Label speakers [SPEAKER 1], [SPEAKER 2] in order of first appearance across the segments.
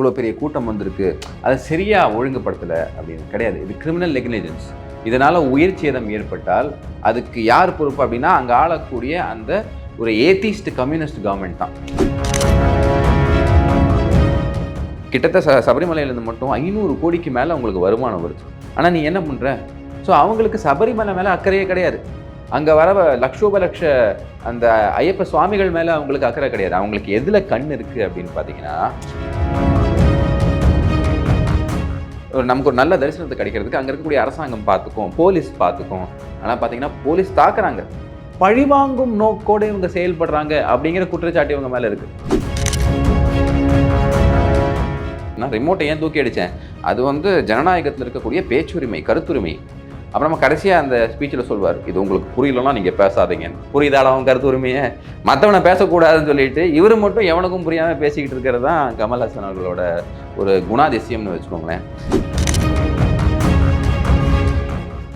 [SPEAKER 1] இவ்வளோ பெரிய கூட்டம் வந்திருக்கு அதை சரியாக ஒழுங்குபடுத்தலை அப்படின்னு கிடையாது. இது கிரிமினல் நெக்லிஜென்ஸ் இதனால் உயிர் சேதம் ஏற்பட்டால் அதுக்கு யார் பொறுப்பு அப்படின்னா அங்கே ஆளக்கூடிய அந்த ஒரு ஏத்திஸ்ட் கம்யூனிஸ்ட் கவர்மெண்ட் தான். கிட்டத்தட்ட ச சபரிமலையிலேருந்து மட்டும் ஐநூறு கோடிக்கு மேலே உங்களுக்கு வருமானம் வருது. ஆனால் நீ என்ன பண்ணுற ஸோ அவங்களுக்கு சபரிமலை மேலே அக்கறையே கிடையாது. அங்கே வர லட்சோப லட்ச அந்த ஐயப்ப சுவாமிகள் மேலே அவங்களுக்கு அக்கறை கிடையாது. அவங்களுக்கு எதில் கண் இருக்குது அப்படின்னு பார்த்தீங்கன்னா நமக்கு ஒரு நல்ல தரிசனத்தை கிடைக்கிறதுக்கு அங்கே இருக்கக்கூடிய அரசாங்கம் பார்த்துக்கும் போலீஸ் பார்த்துக்கும். ஆனால் பார்த்தீங்கன்னா போலீஸ் தாக்குறாங்க. பழிவாங்கும் நோக்கோடு இவங்க செயல்படுறாங்க அப்படிங்கிற குற்றச்சாட்டு இவங்க மேலே இருக்கு. நான் ரிமோட்டை ஏன் தூக்கி அடித்தேன் அது வந்து ஜனநாயகத்தில் இருக்கக்கூடிய பேச்சுரிமை கருத்துரிமை. அப்புறமா கடைசியாக அந்த ஸ்பீச்சில் சொல்வார் இது உங்களுக்கு புரியலன்னா நீங்கள் பேசாதீங்க புரியுதால அவன் கருத்துரிமையை மற்றவனை பேசக்கூடாதுன்னு சொல்லிட்டு இவர் மட்டும் எவனுக்கும் புரியாமல் பேசிக்கிட்டு இருக்கிறது தான் கமல்ஹாசன் அவர்களோட ஒரு குணாதிசயம்னு வச்சுக்கோங்களேன்.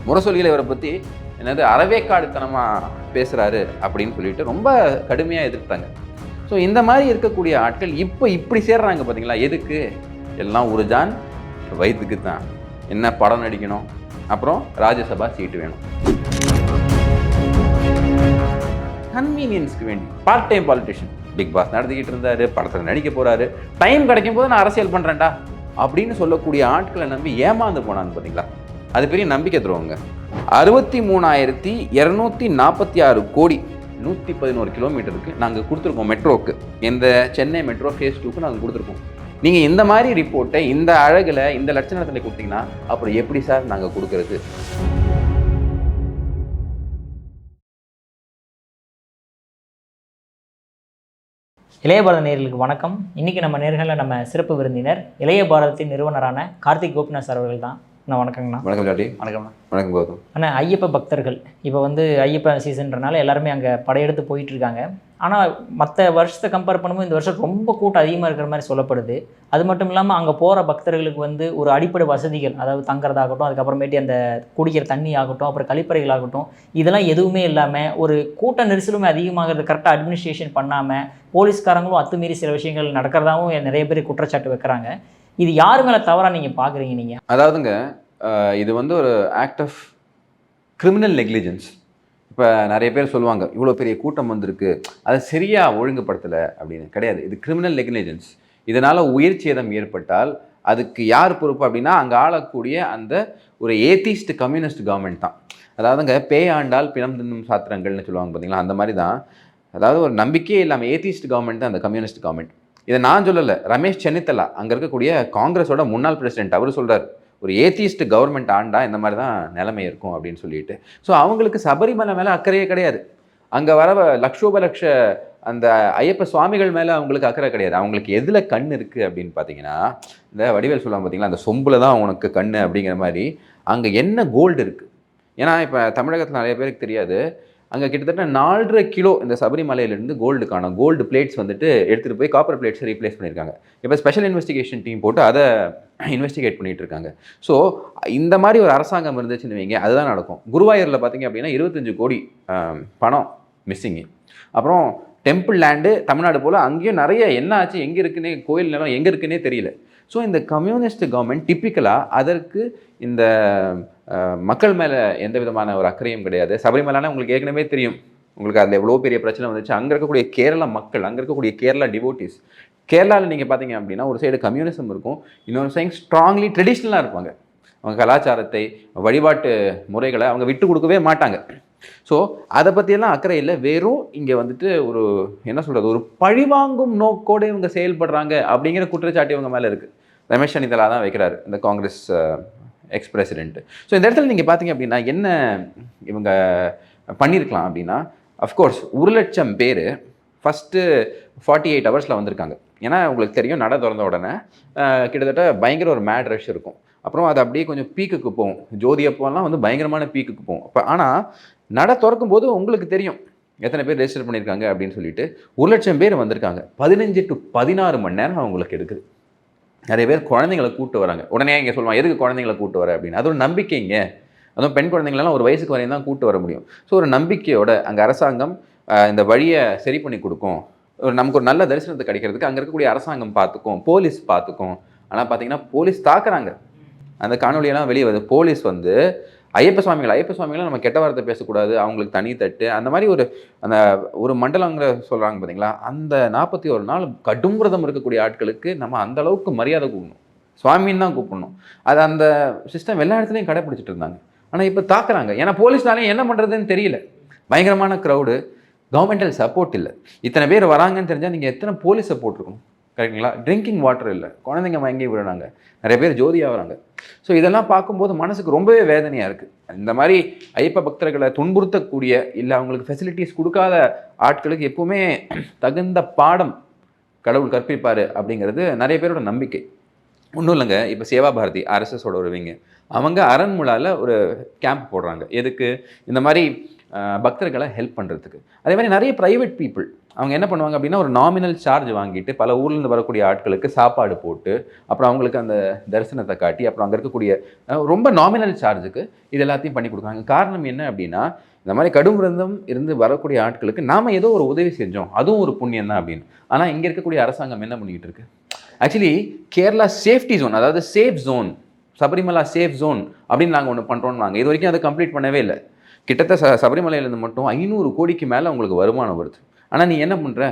[SPEAKER 1] முரசொலியில் இவரை பற்றி என்னது அறவேக்காடுத்தனமாக பேசுகிறாரு அப்படின்னு சொல்லிட்டு ரொம்ப கடுமையாக எதிர்த்தாங்க. ஸோ இந்த மாதிரி இருக்கக்கூடிய ஆட்கள் இப்போ இப்படி சேர்றாங்க பார்த்தீங்களா எதுக்கு? எல்லாம் ஒரு ஜான் வயிற்றுக்கு தான் என்ன படம் நடிக்கணும்? அப்புறம் ராஜ்யசபா சீட்டு வேணும். கன்வீனியன்ஸ்க்கு வேண்டி part time politician Bigg Boss நடத்திக்கிட்டு இருந்தாரு படத்தில் நடிக்க போறாரு டைம் கிடைக்கும் போது நான் அரசியல் பண்ணுறேன்டா அப்படின்னு சொல்லக்கூடிய ஆட்களை நம்பி ஏமாந்து போனான்னு பார்த்தீங்களா அது பெரிய நம்பிக்கை தருவாங்க அறுபத்தி மூணாயிரத்தி இரநூத்தி நாற்பத்தி ஆறு கோடி நூற்றி பதினோரு கிலோமீட்டருக்கு நாங்கள் கொடுத்துருக்கோம் மெட்ரோக்கு இந்த சென்னை மெட்ரோ ஃபேஸ் டூக்கு நாங்கள் கொடுத்துருக்கோம். நீங்கள் இந்த மாதிரி ரிப்போர்ட்டை இந்த அழகில் இந்த லட்சணத்தில் கொடுத்தீங்கன்னா அப்புறம் எப்படி சார் நாங்கள் கொடுக்கறது?
[SPEAKER 2] இளைய பாரத நேயர்களுக்கு வணக்கம். இன்னைக்கு நம்ம நேர்களில் நம்ம சிறப்பு விருந்தினர் இளைய பாரதத்தின் நிறுவனரான கார்த்திக் கோபிநாத் சார் அவர்கள் தான். நான் வணக்கங்கண்ணா.
[SPEAKER 1] வணக்கம் ஜாட்டி
[SPEAKER 2] வணக்கம்ண்ணா.
[SPEAKER 1] வணக்கம் கௌதம்.
[SPEAKER 2] அண்ணா ஐயப்ப பக்தர்கள். இப்போ வந்து ஐயப்ப சீசன்றனால எல்லாருமே அங்கே படையெடுத்து போயிட்டு இருக்காங்க. ஆனால் மற்ற வருஷத்தை கம்பேர் பண்ணும்போது இந்த வருஷம் ரொம்ப கூட்டம் அதிகமாக இருக்கிற மாதிரி சொல்லப்படுது. அது மட்டும் இல்லாமல் அங்கே போகிற பக்தர்களுக்கு வந்து ஒரு அடிப்படை வசதிகள் அதாவது தங்குறதாகட்டும் அதுக்கப்புறமேட்டு அந்த குடிக்கிற தண்ணி ஆகட்டும் அப்புறம் கழிப்பறைகள் ஆகட்டும் இதெல்லாம் எதுவுமே இல்லாமல் ஒரு கூட்ட நெரிசலுமே அதிகமாகிறது கரெக்டாக அட்மினிஸ்ட்ரேஷன் பண்ணாமல் போலீஸ்காரங்களும் அத்துமீறி சில விஷயங்கள் நடக்கிறதாவும் நிறைய பேர் குற்றச்சாட்டு வைக்கிறாங்க. இது யார் மேலே தவறாக நீங்கள் பார்க்குறீங்க நீங்கள்
[SPEAKER 1] அதாவதுங்க இது வந்து ஒரு ஆக்ட் ஆஃப் கிரிமினல் நெக்லிஜென்ஸ் இப்போ நிறைய பேர் சொல்லுவாங்க இவ்வளோ பெரிய கூட்டம் வந்திருக்கு அதை சரியாக ஒழுங்குபடுத்தலை அப்படின்னு. கிடையாது. இது கிரிமினல் நெக்லிஜென்ஸ் இதனால் உயிர் சேதம் ஏற்பட்டால் அதுக்கு யார் பொறுப்பு அப்படின்னா அங்கே ஆளக்கூடிய அந்த ஒரு ஏத்திஸ்ட் கம்யூனிஸ்ட் கவர்மெண்ட் தான். அதாவதுங்க பேயாண்டால் பிணம் தின்னும் சாத்திரங்கள்னு சொல்லுவாங்க பார்த்தீங்களா அந்த மாதிரி தான். அதாவது ஒரு நம்பிக்கையே இல்லாமல் ஏத்திஸ்ட் கவர்மெண்ட் தான் அந்த கம்யூனிஸ்ட் கவர்மெண்ட் இதை நான் சொல்லலை. ரமேஷ் சென்னித்தலா அங்கே இருக்கக்கூடிய காங்கிரஸோட முன்னாள் பிரசிடென்ட் அவர் சொல்கிறார் ஒரு ஏத்திஸ்ட் கவர்மெண்ட் ஆண்டா இந்த மாதிரி தான் நிலைமை இருக்கும் அப்படின்னு சொல்லிட்டு. ஸோ அவங்களுக்கு சபரிமலை மேலே அக்கறையே கிடையாது. அங்கே வர லட்சோப லட்ச அந்த ஐயப்ப சுவாமிகள் மேலே அவங்களுக்கு அக்கறை கிடையாது. அவங்களுக்கு எதில் கண் இருக்குது அப்படின்னு பார்த்தீங்கன்னா இந்த வடிவேல் சொல்லுவாங்க பார்த்தீங்களா அந்த சொம்பில் தான் உனக்கு கண் அப்படிங்கிற மாதிரி அங்கே என்ன கோல்டு இருக்குது ஏன்னா இப்போ தமிழகத்தில் நிறைய பேருக்கு தெரியாது. அங்கே கிட்டத்தட்ட நாலரை கிலோ இந்த சபரிமலையிலேருந்து கோல்டு காணும் கோல்டு பிளேட்ஸ் வந்துட்டு எடுத்துகிட்டு போய் காப்பர் பிளேட்ஸை ரீப்ளேஸ் பண்ணியிருக்காங்க. இப்போ ஸ்பெஷல் இன்வெஸ்டிகேஷன் டீம் போட்டு அதை இன்வெஸ்டிகேட் பண்ணிகிட்டு இருக்காங்க ஸோ இந்த மாதிரி ஒரு அரசாங்கம் இருந்துச்சுன்னு வைங்க அதுதான் நடக்கும். குருவாயூரில் பார்த்தீங்க அப்படின்னா இருபத்தஞ்சு கோடி பணம் மிஸ்ஸிங்கு அப்புறம் டெம்பிள் லேண்டு தமிழ்நாடு போல் அங்கேயும் நிறைய என்ன ஆச்சு எங்கே இருக்குன்னே கோயில் நிலம் எங்கே இருக்குன்னே தெரியல. ஸோ இந்த கம்யூனிஸ்ட் கவர்மெண்ட் டிப்பிக்கலாக அதற்கு இந்த மக்கள் மேலே எந்த விதமான ஒரு அக்கறையும் கிடையாது. சபரிமலைனா உங்களுக்கு ஏற்கனவே தெரியும். உங்களுக்கு அதில் எவ்வளோ பெரிய பிரச்சனை வந்துச்சு. அங்கே இருக்கக்கூடிய கேரளா மக்கள் அங்கே இருக்கக்கூடிய கேரளா டிவோட்டிஸ் கேரளாவில் நீங்கள் பார்த்தீங்க அப்படின்னா ஒரு சைடு கம்யூனிசம் இருக்கும். இன்னொரு சைடு ஸ்ட்ராங்லி ட்ரெடிஷ்னலாக இருப்பாங்க. அவங்க கலாச்சாரத்தை வழிபாட்டு முறைகளை அவங்க விட்டு கொடுக்கவே மாட்டாங்க. ஸோ அதை பற்றியெல்லாம் அக்கறை இல்லை. வெறும் இங்கே வந்துட்டு ஒரு என்ன சொல்கிறது ஒரு பழிவாங்கும் நோக்கோடு இவங்க செயல்படுறாங்க அப்படிங்கிற குற்றச்சாட்டு இவங்க மேலே இருக்குது ரமேஷ் அனிதலா தான் வைக்கிறாரு இந்த காங்கிரஸ் எக்ஸ் பிரசிடென்ட் ஸோ இந்த இடத்துல நீங்கள் பார்த்தீங்க அப்படின்னா என்ன இவங்க பண்ணியிருக்கலாம் அப்படின்னா அஃப்கோர்ஸ் ஒரு லட்சம் பேர் ஃபஸ்ட்டு ஃபார்ட்டி எயிட் ஹவர்ஸில் வந்திருக்காங்க. ஏன்னா உங்களுக்கு தெரியும் நட திறந்த உடனே கிட்டத்தட்ட பயங்கர ஒரு மேட் ரஷ் இருக்கும். அப்புறம் அது அப்படியே கொஞ்சம் பீக்குக்கு போகும். ஜோதி அப்போலாம் வந்து பயங்கரமான பீக்குக்கு போகும். இப்போ ஆனால் நட திறக்கும் போது உங்களுக்கு தெரியும் எத்தனை பேர் ரெஜிஸ்டர் பண்ணியிருக்காங்க அப்படின்னு சொல்லிட்டு ஒரு லட்சம் பேர் வந்திருக்காங்க. பதினஞ்சு டு பதினாறு மணி நேரம் அவங்களுக்கு எடுக்குது. நிறைய பேர் குழந்தைங்களை கூப்பிட்டு வராங்க. உடனே இங்கே சொல்லுவாங்க எதுக்கு குழந்தைங்களை கூட்டு வர? அப்படின்னு. அது ஒரு நம்பிக்கைங்க. அதுவும் பெண் குழந்தைங்களெல்லாம் ஒரு வயசுக்கு வரையும் தான் கூப்பிட்டு வர முடியும். ஸோ ஒரு நம்பிக்கையோட அங்கே அரசாங்கம் இந்த வழியை சரி பண்ணி கொடுக்கும். ஒரு நமக்கு ஒரு நல்ல தரிசனத்தை கிடைக்கிறதுக்கு அங்கே இருக்கக்கூடிய அரசாங்கம் பார்த்துக்கும் போலீஸ் பார்த்துக்கும். ஆனால் பார்த்தீங்கன்னா போலீஸ் தாக்குறாங்க. அந்த காணொலியெல்லாம் வெளியே வருது. போலீஸ் வந்து ஐயப்ப சுவாமிகள் ஐயப்ப சுவாமிகளை நம்ம கெட்ட வார்த்தை பேசக்கூடாது அவங்களுக்கு தனி தட்டு. அந்த மாதிரி ஒரு அந்த ஒரு மண்டலங்கிற சொல்கிறாங்க பார்த்தீங்களா அந்த நாற்பத்தி ஒரு நாள் கடும் விரதம் இருக்கக்கூடிய ஆட்களுக்கு நம்ம அந்த அளவுக்கு மரியாதை கூப்பிடணும் சுவாமின்னு தான் கூப்பிடணும். அது அந்த சிஸ்டம் எல்லா இடத்துலையும் கடைப்பிடிச்சிட்டு இருந்தாங்க. ஆனால் இப்போ தாக்குறாங்க. ஏன்னா போலீஸ்னாலையும் என்ன பண்ணுறதுன்னு தெரியல. பயங்கரமான க்ரௌடு கவர்மெண்டல் சப்போர்ட் இல்லை. இத்தனை பேர் வராங்கன்னு தெரிஞ்சால் நீங்கள் எத்தனை போலீஸ் சப்போர்ட் இருக்கணும் கரெக்டுங்களா ட்ரிங்கிங் வாட்டர் இல்லை. குழந்தைங்க வாங்கி விடுறாங்க நிறைய பேர் ஜோதியாக வராங்க ஸோ இதெல்லாம் பார்க்கும்போது மனசுக்கு ரொம்பவே வேதனையாக இருக்குது இந்த மாதிரி ஐயப்ப பக்தர்களை துன்புறுத்தக்கூடிய இல்லை அவங்களுக்கு ஃபெசிலிட்டிஸ் கொடுக்காத ஆட்களுக்கு எப்பவுமே தகுந்த பாடம் கடவுள் கற்பிப்பார் அப்படிங்கிறது நிறைய பேரோட நம்பிக்கை. ஒன்றும் இல்லைங்க. இப்போ சேவா பாரதி ஆர்எஸ்எஸோட வருவீங்க அவங்க அரண்முலாவில் ஒரு கேம்ப் போடுறாங்க. எதுக்கு? இந்த மாதிரி பக்தர்களை ஹெல்ப் பண்ணுறதுக்கு அதே மாதிரி நிறைய ப்ரைவேட் பீப்புள் அவங்க என்ன பண்ணுவாங்க அப்படின்னா ஒரு நாமினல் சார்ஜ் வாங்கிட்டு பல ஊர்லேருந்து வரக்கூடிய ஆட்களுக்கு சாப்பாடு போட்டு அப்புறம் அவங்களுக்கு அந்த தரிசனத்தை காட்டி அப்புறம் அங்கே இருக்கக்கூடிய ரொம்ப நாமினல் சார்ஜுக்கு இது எல்லாத்தையும் பண்ணி கொடுக்குறாங்க. காரணம் என்ன அப்படின்னா இந்த மாதிரி கடும் விரதம் இருந்து வரக்கூடிய ஆட்களுக்கு நாம் ஏதோ ஒரு உதவி செஞ்சோம். அதுவும் ஒரு புண்ணியம் தான் அப்படின்னு. ஆனால் இங்கே இருக்கக்கூடிய அரசாங்கம் என்ன பண்ணிக்கிட்டு இருக்கு? ஆக்சுவலி கேரளா சேஃப்டி ஜோன் அதாவது safe zone Sabarimala safe zone அப்படின்னு நாங்கள் ஒன்று பண்ணுறோம் நாங்கள் இது வரைக்கும் அதை கம்ப்ளீட் பண்ணவே இல்லை. கிட்டத்தட்ட ச சபரிமலையிலேருந்து மட்டும் ஐநூறு கோடிக்கு மேலே உங்களுக்கு வருமானம் வருது. ஆனால் நீ என்ன பண்ணுற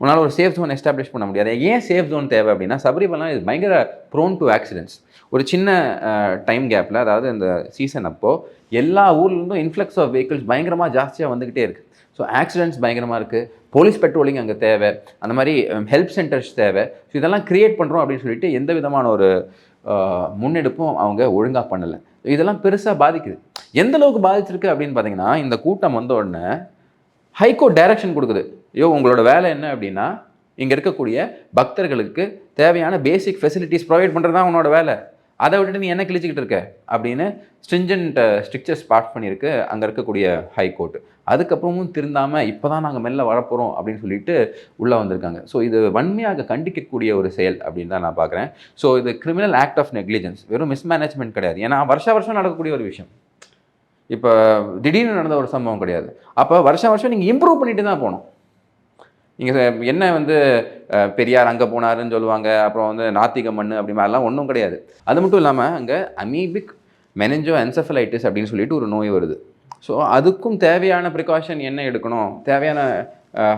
[SPEAKER 1] உன்னால் ஒரு சேஃப் ஜோன் எஸ்டாப்ளிஷ் பண்ண முடியாது. ஏன் சேஃப் ஜோன் தேவை அப்படின்னா சபரிமலா இது பயங்கர ப்ரோன் டு ஆக்சிடென்ட்ஸ் ஒரு சின்ன டைம் கேப்பில் அதாவது இந்த சீசன் அப்போது எல்லா ஊர்லேருந்தும் இன்ஃப்ளக்ஸ் ஆஃப் வெஹிக்கிள்ஸ் பயங்கரமாக ஜாஸ்தியாக வந்துக்கிட்டே இருக்குது ஸோ ஆக்சிடென்ட்ஸ் பயங்கரமாக இருக்குது போலீஸ் பெட்ரோலிங் அங்கே தேவை. அந்த மாதிரி ஹெல்ப் சென்டர்ஸ் தேவை. ஸோ இதெல்லாம் க்ரியேட் பண்ணுறோம் அப்படின்னு சொல்லிட்டு எந்த விதமான ஒரு முன்னெடுப்பும் அவங்க ஒழுங்காக பண்ணலை. இதெல்லாம் பெருசாக பாதிக்குது. எந்த அளவுக்கு பாதிச்சிருக்கு அப்படின்னு பார்த்தீங்கன்னா இந்த கூட்டம் வந்த உடனே ஹைகோர்ட் டைரக்ஷன் கொடுக்குது. ஐயோ உங்களோட வேலை என்ன அப்படின்னா இங்கே இருக்கக்கூடிய பக்தர்களுக்கு தேவையான பேசிக் ஃபெசிலிட்டிஸ் ப்ரொவைட் பண்ணுறது தான் உன்னோட வேலை. அதை விட்டுட்டு நீ என்ன கிழிச்சிக்கிட்டு இருக்க? அப்படின்னு ஸ்ட்ரிஞ்சன்ட் ஸ்ட்ரிக்சர் ஸ்பாட் பண்ணியிருக்கு அங்கே இருக்கக்கூடிய ஹைகோர்ட் அதுக்கப்புறமும் திருந்தாமல் இப்போ தான் நாங்கள் மெல்ல வரப்போகிறோம் அப்படின்னு சொல்லிட்டு உள்ளே வந்திருக்காங்க. ஸோ இது வன்மையாக கண்டிக்கக்கூடிய ஒரு செயல் அப்படின்னு தான் நான் பார்க்குறேன் ஸோ இது கிரிமினல் ஆக்ட் ஆஃப் நெக்லிஜென்ஸ் வெறும் மிஸ்மேனேஜ்மெண்ட் கிடையாது. ஏன்னா வருஷ வருஷம் நடக்கக்கூடிய ஒரு விஷயம். இப்போ திடீர்னு நடந்த ஒரு சம்பவம் கிடையாது. அப்போ வருஷம் வருஷம் நீங்கள் இம்ப்ரூவ் பண்ணிட்டு தான் போகணும். நீங்கள் என்ன வந்து பெரியார் அங்கே போனாருன்னு சொல்லுவாங்க அப்புறம் வந்து நாத்திக மண் அப்படி மாதிரிலாம் ஒன்றும் கிடையாது. அது மட்டும் இல்லாமல் அங்கே அமீபிக் மெனஞ்சோ என்செஃபலைட்டிஸ் அப்படின்னு சொல்லிட்டு ஒரு நோய் வருது. ஸோ அதுக்கும் தேவையான ப்ரிகாஷன் என்ன எடுக்கணும்? தேவையான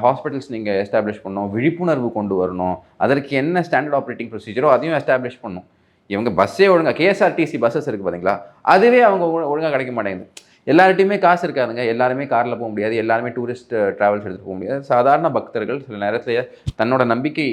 [SPEAKER 1] ஹாஸ்பிட்டல்ஸ் நீங்கள் எஸ்டாப்ளிஷ் பண்ணணும். விழிப்புணர்வு கொண்டு வரணும். அதற்கு என்ன ஸ்டாண்டர்ட் ஆப்ரேட்டிங் ப்ரொசீஜரோ அதையும் எஸ்டாப்ளிஷ் பண்ணணும். இவங்க பஸ்ஸே ஒழுங்காக கேஎஸ்ஆர்டிசி பஸ்ஸஸ் இருக்குது பார்த்தீங்களா அதுவே அவங்க ஒழுங்காக கிடைக்க மாட்டேங்குது. எல்லார்ட்டையுமே காசு இருக்காதுங்க. எல்லாருமே காரில் போக முடியாது. எல்லாருமே டூரிஸ்ட் ட்ராவல்ஸ் எடுத்துகிட்டு போக முடியாது. சாதாரண பக்தர்கள் சில நேரத்தில் தன்னோட நம்பிக்கை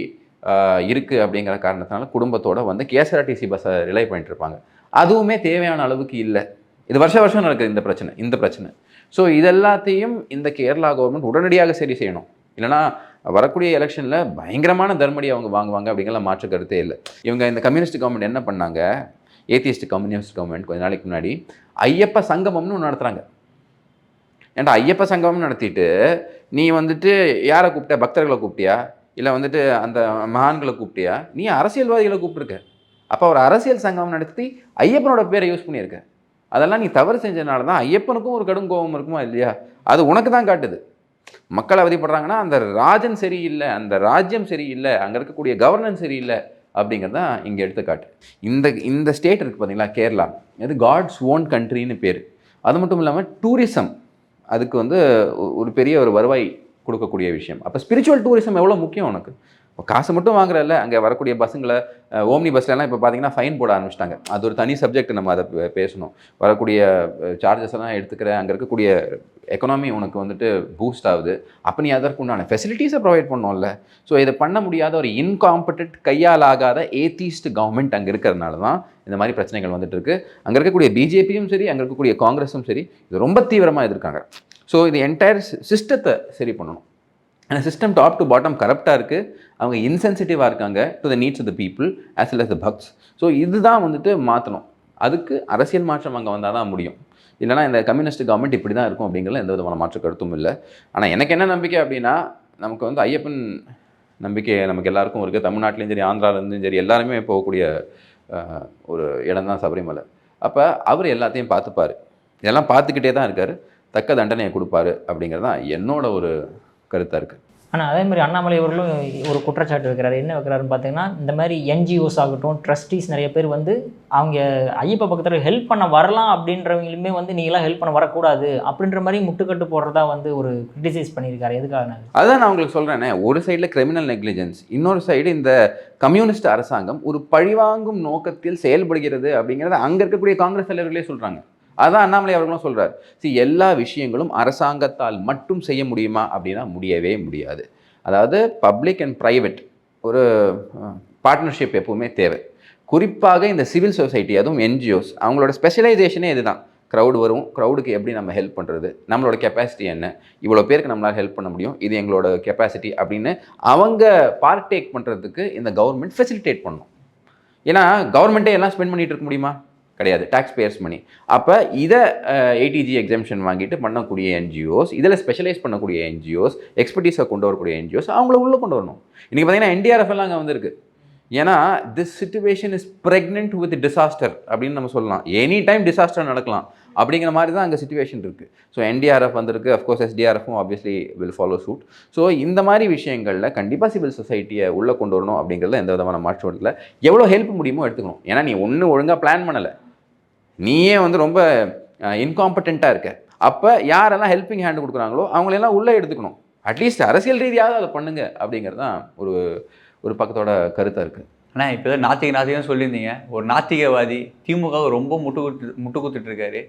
[SPEAKER 1] இருக்குது அப்படிங்கிற காரணத்தினால குடும்பத்தோடு வந்து கேஎஸ்ஆர்டிசி பஸ்ஸை ரிலை பண்ணிட்டு இருப்பாங்க. அதுவுமே தேவையான அளவுக்கு இல்லை. இது வருஷ வருஷம் நடக்குது இந்த பிரச்சனை இந்த பிரச்சனை. ஸோ இதெல்லாத்தையும் இந்த கேரளா கவர்மெண்ட் உடனடியாக சரி செய்யணும். இல்லைனா வரக்கூடிய எலெக்ஷனில் பயங்கரமான தர்மடி அவங்க வாங்குவாங்க அப்படிங்கிற மாற்று கருத்தே இல்லை. இவங்க இந்த கம்யூனிஸ்ட் கவர்மெண்ட் என்ன பண்ணாங்க? ஏத்தியஸ்ட் கம்யூனிஸ்ட் கவர்மெண்ட் கொஞ்ச நாளைக்கு முன்னாடி ஐயப்ப சங்கமம்னு ஒன்று நடத்துகிறாங்க ஏன்டா ஐயப்ப சங்கமம் நடத்திட்டு நீ வந்துட்டு யாரை கூப்பிட்ட? பக்தர்களை கூப்பிட்டியா? இல்லை வந்துட்டு அந்த மகான்களை கூப்பிட்டியா? நீ அரசியல்வாதிகளை கூப்பிட்டுருக்க. அப்போ ஒரு அரசியல் சங்கம் நடத்தி ஐயப்பனோட பேரை யூஸ் பண்ணியிருக்க. அதெல்லாம் நீ தவறு செஞ்சதுனால தான் ஐயப்பனுக்கும் ஒரு கடும் கோபம் இருக்குமா இல்லையா? அது உனக்கு தான் காட்டுது. மக்கள் அவதிப்படுறாங்கன்னா அந்த ராஜன் சரியில்லை அந்த ராஜ்யம் சரியில்லை அங்கே இருக்கக்கூடிய கவர்னன்ஸ் சரியில்லை அப்படிங்கிறது தான் இங்கே எடுத்துக்காட்டு. இந்த இந்த ஸ்டேட் இருக்குது பார்த்தீங்களா கேரளா. இது காட்ஸ் ஓன் கண்ட்ரின்னு பேர். அது மட்டும் இல்லாமல் டூரிசம் அதுக்கு வந்து ஒரு பெரிய ஒரு வருவாய் கொடுக்கக்கூடிய விஷயம். அப்போ ஸ்பிரிச்சுவல் டூரிசம் எவ்வளோ முக்கியம் உனக்கு? இப்போ காசு மட்டும் வாங்குறதில்ல அங்கே வரக்கூடிய பஸ்ஸுங்களை ஓம்னி பஸ்லலாம் இப்போ பார்த்தீங்கன்னா ஃபைன் போட ஆரம்பிச்சிட்டாங்க. அது ஒரு தனி சப்ஜெக்ட் நம்ம அதை பேசணும். வரக்கூடிய சார்ஜஸ் எல்லாம் எடுத்துக்கிற அங்கே இருக்கக்கூடிய எக்கனாமி உனக்கு வந்துட்டு பூஸ்ட் ஆகுது. அப்போ நீ அதற்குண்டான ஃபெசிலிட்டிஸை ப்ரொவைட் பண்ணோம்ல. ஸோ இதை பண்ண முடியாத ஒரு இன்காம்படென்ட் கையால் ஆகாத ஏத்தீஸ்ட் கவர்மெண்ட் அங்கே இருக்கிறதுனால தான் இந்த மாதிரி பிரச்சனைகள் வந்துட்டு இருக்கு. அங்கே இருக்கக்கூடிய பிஜேபியும் சரி அங்கே இருக்கக்கூடிய காங்கிரஸும் சரி இது ரொம்ப தீவிரமாக எதிர்க்காங்க. ஸோ இது என்டையர் சிஸ்டத்தை சரி பண்ணணும். அந்த சிஸ்டம் டாப் டு பாட்டம் கரப்டாக இருக்குது அவங்க இன்சென்சிட்டிவாக இருக்காங்க to the needs of the people as well as the bugs so இதுதான் வந்துட்டு மாற்றணும் அதுக்கு அரசியல் மாற்றம் அங்கே வந்தால் தான் முடியும். இல்லைனா இந்த கம்யூனிஸ்ட் கவர்மெண்ட் இப்படி தான் இருக்கும் அப்படிங்கிறதுல எந்த விதமான மாற்று கருத்தும் இல்லை. ஆனால் எனக்கு என்ன நம்பிக்கை அப்படின்னா நமக்கு வந்து ஐயப்பன் நம்பிக்கை நமக்கு எல்லாருக்கும் இருக்குது தமிழ்நாட்டிலையும் சரி ஆந்திராலேருந்தும் சரி எல்லாருமே போகக்கூடிய ஒரு இடம் தான் சபரிமலை. அப்போ அவர் எல்லாத்தையும் பார்த்துப்பார். இதெல்லாம் பார்த்துக்கிட்டே தான் இருக்கார். தக்க தண்டனையை கொடுப்பாரு அப்படிங்கிறது தான் என்னோட ஒரு கருத்தாக இருக்குது
[SPEAKER 2] ஆனால் அதே மாதிரி அண்ணாமலை அவர்களும் ஒரு குற்றச்சாட்டு வைக்கிறாரு. என்ன வைக்கிறாருன்னு பார்த்தீங்கன்னா இந்த மாதிரி என்ஜிஓஸ் ஆகட்டும் ட்ரஸ்டீஸ் நிறைய பேர் வந்து அவங்க ஐயப்ப பக்கத்தில் ஹெல்ப் பண்ண வரலாம் அப்படின்றவங்களுமே வந்து நீங்களாம் ஹெல்ப் பண்ண வரக்கூடாது அப்படின்ற மாதிரி முட்டுக்கட்டு போடுறதா வந்து ஒரு கிரிட்டிசைஸ் பண்ணியிருக்காரு. எதுக்காக
[SPEAKER 1] அதான் நான் உங்களுக்கு சொல்கிறேனே ஒரு சைடில் கிரிமினல் நெக்லிஜென்ஸ் இன்னொரு சைடு இந்த கம்யூனிஸ்ட் அரசாங்கம் ஒரு பழிவாங்கும் நோக்கத்தில் செயல்படுகிறது அப்படிங்கிறத அங்கே இருக்கக்கூடிய காங்கிரஸ் தலைவர்களே சொல்கிறாங்க அதான் அண்ணாமலை அவர்களும் சொல்கிறார் see எல்லா விஷயங்களும் அரசாங்கத்தால் மட்டும் செய்ய முடியுமா? அப்படின்னா முடியவே முடியாது. அதாவது பப்ளிக் அண்ட் ப்ரைவேட் ஒரு பார்ட்னர்ஷிப் எப்பவுமே தேவை. குறிப்பாக இந்த சிவில் சொசைட்டி அதுவும் என்ஜிஓஸ் அவங்களோட ஸ்பெஷலைசேஷனே இதுதான். க்ரௌடு வரும். க்ரௌடுக்கு எப்படி நம்ம ஹெல்ப் பண்ணுறது நம்மளோட கெப்பாசிட்டி என்ன? இவ்வளோ பேருக்கு நம்மளால் ஹெல்ப் பண்ண முடியும். இது எங்களோட கெப்பாசிட்டி அப்படின்னு அவங்க பார்ட்டேக் பண்ணுறதுக்கு இந்த கவர்மெண்ட் ஃபெசிலிட்டேட் பண்ணும். ஏன்னா கவர்மெண்ட்டே எல்லாம் ஸ்பெண்ட் பண்ணிகிட்டு இருக்க முடியுமா? கிடையாது. டேக்ஸ் பேயர்ஸ் மணி அப்போ இதை ஏடிஜி எக்ஸாம்ஷன் வாங்கிட்டு பண்ணக்கூடிய என்ஜிஓஸ் இதில் ஸ்பெஷலைஸ் பண்ணக்கூடிய என்ஜிஓஸ் எக்ஸ்பர்டீஸை கொண்டு வரக்கூடிய என்ஜிஓஸ் அவங்கள உள்ளே கொண்டு வரணும். இன்றைக்கி பார்த்தீங்கன்னா என்டிஆர்எஃப் எல்லாம் அங்கே வந்திருக்கு. ஏன்னா this situation is pregnant with disaster அப்படின்னு நம்ம சொல்லலாம். எனி டைம் டிசாஸ்டர் நடக்கலாம். அப்படிங்கிற மாதிரி தான் அங்கே சுச்சுவேஷன் இருக்குது ஸோ என்டிஆர்எஃப் வந்திருக்கு. Of course எஸ்டிஆர்எஃப்பும் obviously will follow suit so இந்த மாதிரி விஷயங்களில் கண்டிப்பாக சிவில் சொசைட்டியை உள்ளே கொண்டு வரணும் அப்படிங்கிறதுல எந்த விதமான மாற்றம் இல்லை. எவ்வளோ ஹெல்ப் முடியுமோ எடுத்துக்கணும். ஏன்னா நீ ஒன்று ஒழுங்காக பிளான் பண்ணலை. நீயே வந்து ரொம்ப இன்காம்பட்டண்ட்டாக இருக்க. அப்போ யாரெல்லாம் ஹெல்பிங் ஹேண்ட் கொடுக்குறாங்களோ அவங்களெல்லாம் உள்ளே எடுத்துக்கணும். அட்லீஸ்ட் அரசியல் ரீதியாவது அதை பண்ணுங்க அப்படிங்கிறது தான் ஒரு ஒரு பக்கத்தோட கருத்தாக இருக்குது
[SPEAKER 3] ஆனால் இப்போ தான் நாத்திக நாத்திகம் சொல்லியிருந்தீங்க. ஒரு நாத்திகவாதி திமுக ரொம்ப முட்டு முட்டு கொடுத்துட்ருக்காரு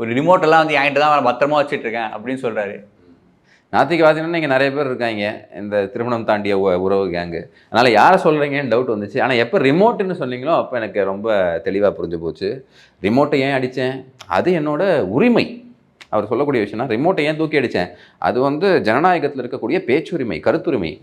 [SPEAKER 3] ஒரு ரிமோட்டெல்லாம் வந்து என்கிட்ட தான் பத்திரமா வச்சுட்டு இருக்கேன் அப்படின்னு சொல்கிறாரு
[SPEAKER 1] நாத்திகவாதினா இங்கே நிறைய பேர் இருக்காங்க. இந்த திருமணம் தாண்டிய உ- உறவு கேங்கு அதனால் யாரை சொல்கிறீங்கன்னு டவுட் வந்துச்சு. ஆனால் எப்போ ரிமோட்டுன்னு சொன்னீங்களோ அப்போ எனக்கு ரொம்ப தெளிவாக புரிஞ்சு போச்சு. ரிமோட்டை ஏன் அடித்தேன் அது என்னோட உரிமை. அவர் சொல்லக்கூடிய விஷயம்னா ரிமோட்டை ஏன் தூக்கி அடித்தேன் அது வந்து ஜனநாயகத்தில் இருக்கக்கூடிய பேச்சுரிமை கருத்துரிமை.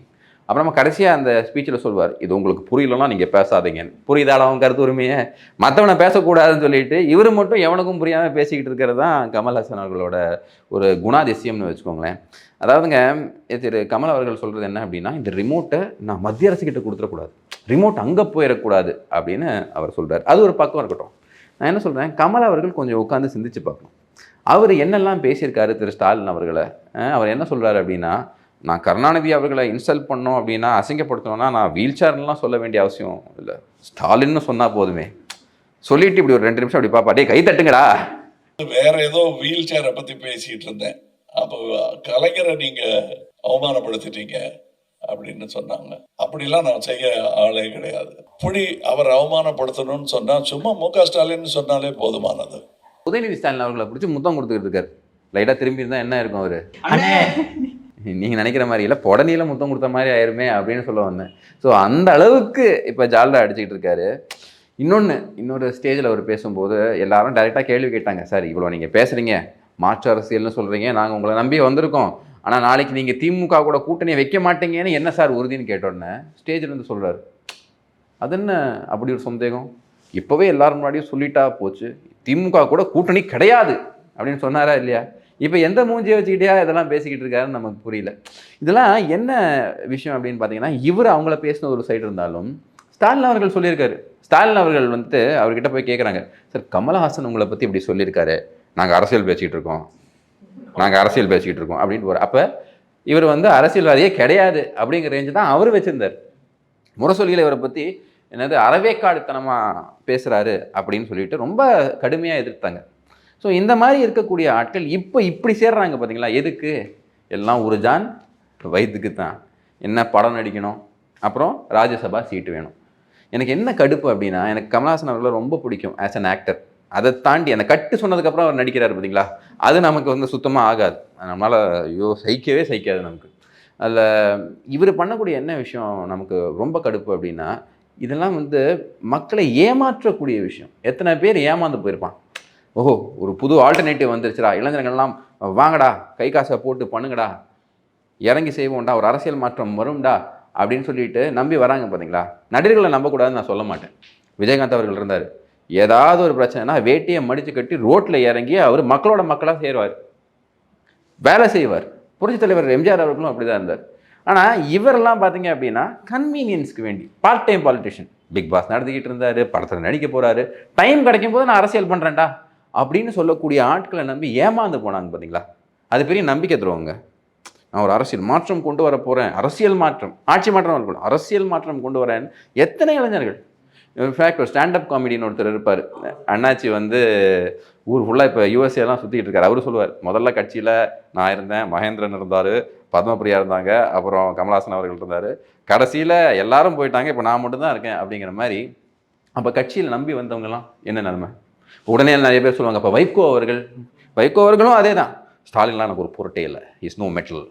[SPEAKER 1] அப்புறமா கடைசியாக அந்த ஸ்பீச்சில் சொல்வார் இது உங்களுக்கு புரியலன்னா நீங்கள் பேசாதீங்க புரியுதால அவன் கருத்து உரிமையை? மற்றவனை பேசக்கூடாதுன்னு சொல்லிட்டு இவர் மட்டும் எவனுக்கும் புரியாமல் பேசிக்கிட்டு இருக்கிறது தான் கமல்ஹாசன் அவர்களோட ஒரு குணாதிசயம்னு வச்சுக்கோங்களேன். அதாவதுங்க திரு கமல் அவர்கள் சொல்கிறது என்ன அப்படின்னா இந்த ரிமோட்டை நான் மத்திய அரசுக்கிட்ட கொடுத்துடக்கூடாது. ரிமோட் அங்கே போயிடக்கூடாது. அப்படின்னு அவர் சொல்கிறார் அது ஒரு பக்கம் இருக்கட்டும். நான் என்ன சொல்கிறேன் கமல் அவர்கள் கொஞ்சம் உட்காந்து சிந்திச்சு பார்க்கணும். அவர் என்னெல்லாம் பேசியிருக்காரு திரு ஸ்டாலின் அவர்களை? அவர் என்ன சொல்கிறாரு அப்படின்னா நான் கருணாநிதி அவர்களை இன்சல்ட் பண்ணோம் அப்படின்னா அசிங்கப்படுத்தணும்னா நான் வீல் சேர்லாம் சொல்ல வேண்டிய அவசியம் இல்லை. ஸ்டாலின்னு சொன்னால் போதுமே. சொல்லிட்டு இப்படி ஒரு ரெண்டு நிமிஷம் அப்படி பாப்பா. டேய் கை தட்டுங்கடா.
[SPEAKER 4] வேற ஏதோ வீல் சேரை பத்தி பேசிட்டு இருந்தேன். அப்போ கலைஞரை நீங்க அவமானப்படுத்திட்டீங்க அப்படின்னு சொன்னாங்க. அப்படிலாம் நான் செய்ய ஆளே கிடையாது. புடி அவர் அவமானப்படுத்தணும்னு சொன்னா சும்மா மு க ஸ்டாலின் சொன்னாலே போதுமானது.
[SPEAKER 1] உதயநிதி ஸ்டாலின் அவர்களை பிடிச்சி முத்தம் கொடுத்துக்கிட்டு இருக்காரு. லைட்டாக திரும்பி இருந்தால் என்ன இருக்கும் அவர்?
[SPEAKER 2] அண்ணே
[SPEAKER 1] நீங்கள் நினைக்கிற மாதிரி இல்லை புடனியில் முத்தம் கொடுத்த மாதிரி ஆயிருமே அப்படின்னு சொல்ல வந்தேன். ஸோ அந்த அளவுக்கு இப்போ ஜால்ரா அடிச்சுக்கிட்டு இருக்காரு. இன்னொன்று இன்னொரு ஸ்டேஜில் அவர் பேசும்போது எல்லாரும் டைரெக்டாக கேள்வி கேட்டாங்க. சார் இவ்வளோ நீங்கள் பேசுகிறீங்க மாற்று அரசியல்னு சொல்கிறீங்க நாங்கள் உங்களை நம்பி வந்திருக்கோம். ஆனால் நாளைக்கு நீங்கள் திமுக கூட கூட்டணியை வைக்க மாட்டீங்கன்னு என்ன சார் உறுதின்னு கேட்டோன்னே ஸ்டேஜில் இருந்து சொல்கிறாரு அது என்ன அப்படி ஒரு சந்தேகம்? இப்போவே எல்லாரும் முன்னாடியும் சொல்லிட்டா போச்சு. திமுக கூட கூட்டணி கிடையாது. அப்படின்னு சொன்னாரா இல்லையா? இப்போ எந்த மூஞ்சியை வச்சுக்கிட்டே இதெல்லாம் பேசிக்கிட்டு இருக்காருன்னு நமக்கு புரியல. இதெல்லாம் என்ன விஷயம் அப்படின்னு பார்த்தீங்கன்னா இவர் அவங்கள பேசின ஒரு சைடு இருந்தாலும் ஸ்டாலின் அவர்கள் சொல்லியிருக்காரு. ஸ்டாலின் அவர்கள் வந்துட்டு அவர்கிட்ட போய் கேட்குறாங்க சார் கமலஹாசன் உங்களை பற்றி இப்படி சொல்லியிருக்காரு. நாங்கள் அரசியல் பேசிக்கிட்டு இருக்கோம். நாங்கள் அரசியல் பேசிக்கிட்டு இருக்கோம். அப்படின்னு போகிற அப்போ இவர் வந்து அரசியல்வாதியே கிடையாது அப்படிங்கிற ரேஞ்சு தான் அவர் வச்சுருந்தார். முரசொலியில் இவரை பற்றி என்னது அறவேக்காடுத்தனமாக பேசுகிறாரு அப்படின்னு சொல்லிட்டு ரொம்ப கடுமையாக எதிர்த்தாங்க. ஸோ இந்த மாதிரி இருக்கக்கூடிய ஆட்கள் இப்போ இப்படி சேர்றாங்க பார்த்தீங்களா எதுக்கு? எல்லாம் ஒரு ஜான் வயிற்றுக்கு தான். என்ன படம் நடிக்கணும்? அப்புறம் ராஜ்யசபா சீட்டு வேணும். எனக்கு என்ன கடுப்பு அப்படின்னா எனக்கு கமல்ஹாசன் அவர்களை ரொம்ப பிடிக்கும் ஆஸ் அன் ஆக்டர் அதை தாண்டி அந்த கட்டு சொன்னதுக்கப்புறம் அவர் நடிக்கிறார் பார்த்தீங்களா அது நமக்கு வந்து சுத்தமாக ஆகாது. நம்மளால் ஐயோ சகிக்கவே சகிக்காது நமக்கு. அதில் இவர் பண்ணக்கூடிய என்ன விஷயம் நமக்கு ரொம்ப கடுப்பு அப்படின்னா இதெல்லாம் வந்து மக்களை ஏமாற்றக்கூடிய விஷயம். எத்தனை பேர் ஏமாந்து போயிருப்பான்? ஓஹோ ஒரு புது ஆல்டர்னேட்டிவ் வந்துருச்சுடா. இளைஞர்கள்லாம் வாங்கடா கை காசை போட்டு பண்ணுங்கடா. இறங்கி செய்வோம்டா ஒரு அரசியல் மாற்றம் வரும்டா அப்படின்னு சொல்லிட்டு நம்பி வராங்க பார்த்தீங்களா நடிகர்களை நம்பக்கூடாதுன்னு நான் சொல்ல மாட்டேன். விஜயகாந்த் அவர்கள் இருந்தார். ஏதாவது ஒரு பிரச்சனைனா வேட்டியை மடித்து கட்டி ரோட்டில் இறங்கி அவர் மக்களோட மக்களாக சேருவார். வேலை செய்வார். புரட்சித் தலைவர் எம்ஜிஆர் அவர்களும் அப்படி தான் இருந்தார். ஆனால் இவரெல்லாம் பார்த்தீங்க அப்படின்னா கன்வீனியன்ஸ்க்கு வேண்டி part time politician Bigg Boss நடத்திக்கிட்டு இருந்தார் படத்தில் நடிக்க போகிறாரு டைம் கிடைக்கும் போது நான் அரசியல் பண்ணுறேன்டா அப்படின்னு சொல்லக்கூடிய ஆட்களை நம்பி ஏமாந்து போனாங்க பார்த்தீங்களா அது பெரிய நம்பிக்கை தருவாங்க. நான் ஒரு அரசியல் மாற்றம் கொண்டு வர போகிறேன் அரசியல் மாற்றம். ஆட்சி மாற்றம் வரக்கூடாது அரசியல் மாற்றம் கொண்டு வரேன். எத்தனை இளைஞர்கள்? இன்ஃபேக்ட் ஒரு ஸ்டாண்டப் காமெடின்னு ஒருத்தர் இருப்பார். அண்ணாச்சி வந்து ஊர் ஃபுல்லாக இப்போ யூஎஸ்ஏலாம் சுற்றிட்டு இருக்காரு. அவரு சொல்லுவார் முதல்ல கட்சியில் நான் இருந்தேன். மகேந்திரன் இருந்தார். பத்மபிரியா இருந்தாங்க. அப்புறம் கமலாசன் அவர்கள் இருந்தார். கடைசியில் எல்லாரும் போயிட்டாங்க. இப்போ நான் மட்டும்தான் இருக்கேன். அப்படிங்கிற மாதிரி அப்போ கட்சியில் நம்பி வந்தவங்கலாம் என்ன நிலமை? உடனே நிறைய பேர் சொல்லுவாங்க அப்போ வைகோ அவர்கள் வைகோ அவர்களும் அதே தான் ஸ்டாலின்லாம் எனக்கு ஒரு பொருட்டே இல்லை. இஸ் நோ மெட்டல்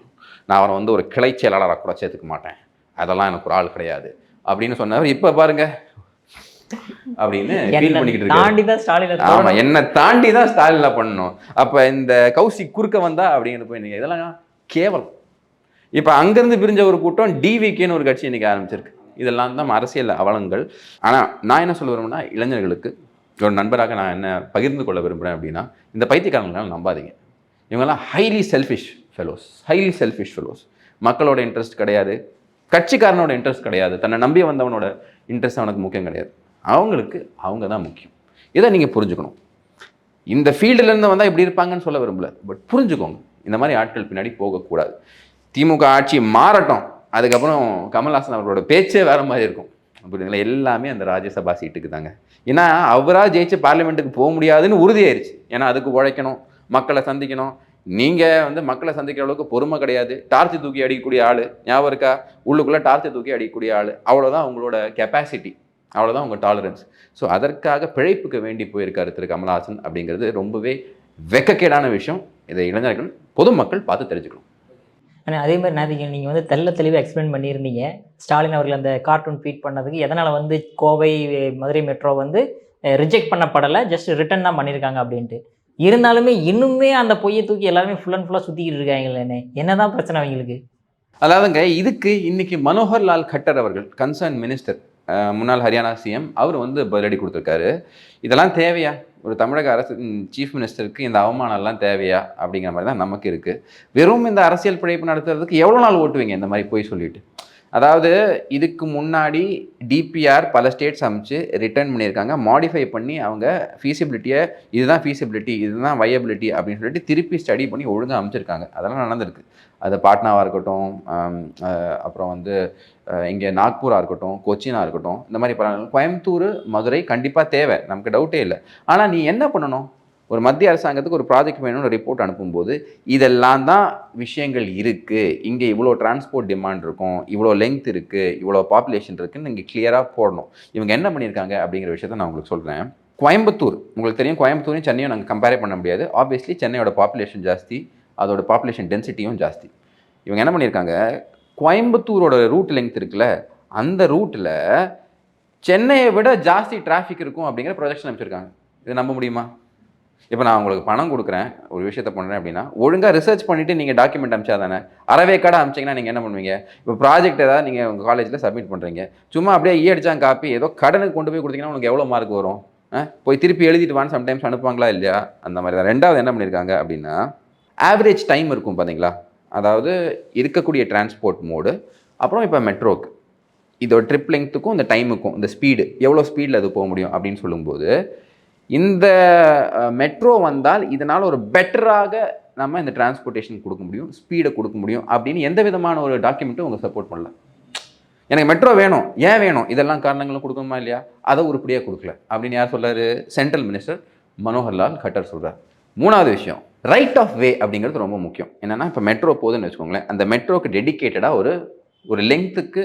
[SPEAKER 1] நான் அவரை வந்து ஒரு கிளை செயலாளராக கூட சேர்த்துக்க மாட்டேன். அதெல்லாம் எனக்கு ஒரு ஆள் கிடையாது. அப்படின்னு சொன்னவர் இப்போ பாருங்க. அப்படின்னு ஃபீல்
[SPEAKER 2] என்னை
[SPEAKER 1] பண்ணிக்கிட்டு இருக்காரு.
[SPEAKER 2] தாண்டி தான் ஸ்டாலினை
[SPEAKER 1] ஆமா
[SPEAKER 2] தொடணும்.
[SPEAKER 1] என்னை தாண்டி தான் ஸ்டாலின்ல பண்ணணும். அப்ப இந்த கௌசி குறுக்க வந்தா அப்படிங்கிற போய் நீங்க இதெல்லாம் கேவலம். இப்ப அங்கிருந்து பிரிஞ்ச ஒரு கூட்டம் டிவிகேன்னு ஒரு கட்சி இன்னைக்கு ஆரம்பிச்சிருக்கு. இதெல்லாம் தான் அரசியல் அவலங்கள். ஆனா நான் என்ன சொல்ல விரும்புனா இளைஞர்களுக்கு ஒரு நண்பராக நான் என்ன பகிர்ந்து கொள்ள விரும்புகிறேன் அப்படின்னா இந்த பைத்தியக்காரங்களாம் நம்பாதீங்க. இவங்கெல்லாம் highly selfish fellows highly selfish fellows மக்களோட இன்ட்ரெஸ்ட் கிடையாது கட்சிக்காரனோட இன்ட்ரெஸ்ட் கிடையாது தன்னை நம்பி வந்தவனோட இன்ட்ரெஸ்ட் அவனுக்கு முக்கியம் கிடையாது. அவங்களுக்கு அவங்க தான் முக்கியம். இதை நீங்கள் புரிஞ்சுக்கணும். இந்த ஃபீல்டுலேருந்து வந்தால் இப்படி இருப்பாங்கன்னு சொல்ல விரும்பல பட் புரிஞ்சுக்கோங்க. இந்த மாதிரி ஆட்கள் பின்னாடி போகக்கூடாது. திமுக ஆட்சி மாறட்டும். அதுக்கப்புறம் கமல்ஹாசன் அவர்களோட பேச்சே வேறு மாதிரி இருக்கும். புரியுதுங்களா? எல்லாமே அந்த ராஜ்யசபா சீட்டுக்கு தாங்க. ஏன்னா அவராக ஜெயிச்சு பார்லிமெண்ட்டுக்கு போக முடியாதுன்னு உறுதியாயிருச்சு. ஏன்னா அதுக்கு உழைக்கணும் மக்களை சந்திக்கணும். நீங்கள் வந்து மக்களை சந்திக்கிற அளவுக்கு பொறுமை கிடையாது. டார்ச்சு தூக்கி அடிக்கக்கூடிய ஆள். ஞாபகம் இருக்கா? உள்ளுக்குள்ளே டார்ச்சை தூக்கி அடிக்கக்கூடிய ஆள். அவ்வளோதான் உங்களோட கெப்பாசிட்டி அவ்வளோதான் உங்கள் டாலரன்ஸ் ஸோ அதற்காக பிழைப்புக்கு வேண்டி போயிருக்காரு திரு. கமல்ஹாசன் அப்படிங்கிறது ரொம்பவே வெக்கக்கேடான விஷயம். இதை இளைஞர்கள் பொதுமக்கள் பார்த்து தெரிஞ்சுக்கணும்.
[SPEAKER 2] ஆனால் அதே மாதிரி நேற்றுக்கு நீங்கள் வந்து தெல்ல தெளிவாக எக்ஸ்பிளைன் பண்ணியிருந்தீங்க. ஸ்டாலின் அவர்கள் அந்த கார்ட்டூன் ட்வீட் பண்ணதுக்கு எதனால் வந்து கோவை மதுரை மெட்ரோ வந்து ரிஜெக்ட் பண்ணப்படலை ஜஸ்ட் ரிட்டர்ன் தான் பண்ணியிருக்காங்க அப்படின்ட்டு. இருந்தாலுமே இன்னுமே அந்த பொய்யை தூக்கி எல்லாருமே ஃபுல் அண்ட் ஃபுல்லாக சுற்றிக்கிட்டு இருக்காங்களே என்னதான் பிரச்சனை அவங்களுக்கு?
[SPEAKER 1] அதாவதுங்க இதுக்கு இன்னைக்கு மனோகர் லால் கட்டர் அவர்கள் கன்சர்ன் மினிஸ்டர் முன்னாள் ஹரியானா சிஎம் அவர் வந்து பதிலடி கொடுத்துருக்காரு. இதெல்லாம் தேவையா? ஒரு தமிழக அரசு சீஃப் மினிஸ்டருக்கு இந்த அவமானம்லாம் தேவையா? அப்படிங்கிற மாதிரி தான் நமக்கு இருக்குது வெறும் இந்த அரசியல் பிழைப்பு நடத்துறதுக்கு எவ்வளோ நாள் ஓட்டுவீங்க இந்த மாதிரி போய் சொல்லிட்டு? அதாவது இதுக்கு முன்னாடி டிபிஆர் பல ஸ்டேட்ஸ் அமைச்சு ரிட்டர்ன் பண்ணியிருக்காங்க. மாடிஃபை பண்ணி அவங்க ஃபீசிபிலிட்டியை இதுதான் ஃபீசிபிலிட்டி இதுதான் வயபிலிட்டி அப்படின்னு சொல்லிட்டு திருப்பி ஸ்டடி பண்ணி ஒழுங்காக அமைச்சிருக்காங்க. அதெல்லாம் நடந்திருக்கு. அது பாட்னாவாக இருக்கட்டும் அப்புறம் வந்து இங்கே நாக்பூராக இருக்கட்டும் கொச்சினாக இருக்கட்டும் இந்த மாதிரி பல கோயம்புத்தூர் மதுரை கண்டிப்பாக தேவை. நமக்கு டவுட்டே இல்லை. ஆனால் நீ என்ன பண்ணணும்? ஒரு மத்திய அரசாங்கத்துக்கு ஒரு ப்ராஜெக்ட் வேணும்னு ரிப்போர்ட் அனுப்பும்போது இதெல்லாம் தான் விஷயங்கள் இருக்குது இங்கே இவ்வளோ டிரான்ஸ்போர்ட் டிமாண்ட் இருக்கும். இவ்வளோ லென்த் இருக்குது இவ்வளோ பாப்புலேஷன் இருக்குதுன்னு நீங்கள் கிளியராக போடணும். இவங்க என்ன பண்ணியிருக்காங்க அப்படிங்கிற விஷயத்த நான் உங்களுக்கு சொல்கிறேன் கோயம்புத்தூர். உங்களுக்கு தெரியும் கோயம்புத்தூரையும் சென்னையும் நாங்கள் கம்பேரே பண்ண முடியாது. ஆப்வியஸ்லி சென்னையோட பாப்புலேஷன் ஜாஸ்தி. அதோட பாப்புலேஷன் டென்சிட்டியும் ஜாஸ்தி. இவங்க என்ன பண்ணியிருக்காங்க? கோயம்புத்தூரோட ரூட் லென்த் இருக்குல்ல அந்த ரூட்டில் சென்னையை விட ஜாஸ்தி டிராஃபிக் இருக்கும் அப்படிங்கிற ப்ரொஜெக்ஷன் அமைச்சிருக்காங்க இதை நம்ப முடியுமா? இப்போ நான் உங்களுக்கு பணம் கொடுக்குறேன் ஒரு விஷயத்த பண்ணுறேன் அப்படின்னா ஒழுங்காக ரிசர்ச் பண்ணிவிட்டு நீங்கள் டாக்குமெண்ட் அமிச்சா தானே கடை அமிச்சிங்கன்னா நீங்கள் என்ன பண்ணுவீங்க? இப்போ ப்ராஜெக்ட் ஏதாவது நீங்கள் உங்கள் காலேஜில் சப்மிட் பண்ணுறீங்க சும்மா அப்படியே e ஈ அடிச்சாங்க காப்பி ஏதோ கடனுக்கு கொண்டு போய் கொடுத்தீங்கன்னா உங்களுக்கு எவ்வளோ மார்க் வரும்? ஆ? போய் திருப்பி எழுதிட்டு வான்னு சம்டைம்ஸ் அனுப்புவாங்களா இல்லையா? அந்த மாதிரி தான். ரெண்டாவது என்ன பண்ணியிருக்காங்க அப்படின்னா ஆவரேஜ் டைம் இருக்கும் பார்த்தீங்களா அதாவது இருக்கக்கூடிய டிரான்ஸ்போர்ட் மோடு அப்புறம் இப்போ மெட்ரோக்கு இதோட ட்ரிப் லெங்க்த்துக்கும் இந்த டைமுக்கும் இந்த ஸ்பீடு எவ்வளோ ஸ்பீடில் அது போக முடியும் அப்படின்னு சொல்லும்போது இந்த மெட்ரோ வந்தால் இதனால் ஒரு பெட்டராக நம்ம இந்த டிரான்ஸ்போர்ட்டேஷன் கொடுக்க முடியும் ஸ்பீடை கொடுக்க முடியும் அப்படின்னு எந்த விதமான ஒரு டாக்குமெண்ட்டும் அவங்க சப்போர்ட் பண்ணல. எனக்கு மெட்ரோ வேணும் ஏன் வேணும்? இதெல்லாம் காரணங்களும் கொடுக்கணுமா இல்லையா? அதை உருப்படியாக கொடுக்கல. அப்படின்னு யார் சொல்கிறாரு சென்ட்ரல் மினிஸ்டர் மனோகர்லால் கட்டர் சொல்கிறார் மூணாவது விஷயம் ரைட் ஆஃப் வே அப்படிங்கிறது ரொம்ப முக்கியம். என்னென்னா இப்போ மெட்ரோ போகுதுன்னு வச்சுக்கோங்களேன். அந்த மெட்ரோக்கு டெடிகேட்டடாக ஒரு ஒரு லெங்க்த்துக்கு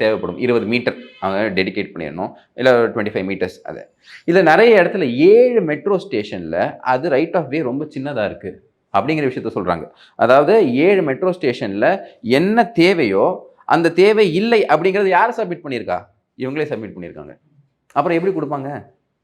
[SPEAKER 1] தேவைப்படும். இருபது மீட்டர் அவங்க டெடிகேட் பண்ணிடணும். இல்லை டுவெண்ட்டி ஃபைவ் மீட்டர்ஸ் அது. இதில் நிறைய இடத்துல ஏழு மெட்ரோ ஸ்டேஷனில் அது ரைட் ஆஃப் வே ரொம்ப சின்னதாக இருக்குது அப்படிங்கிற விஷயத்த சொல்கிறாங்க அதாவது ஏழு மெட்ரோ ஸ்டேஷனில் என்ன தேவையோ அந்த தேவை இல்லை அப்படிங்கிறது யார் சப்மிட் பண்ணியிருக்கா? இவங்களே சப்மிட் பண்ணியிருக்காங்க. அப்புறம் எப்படி கொடுப்பாங்க?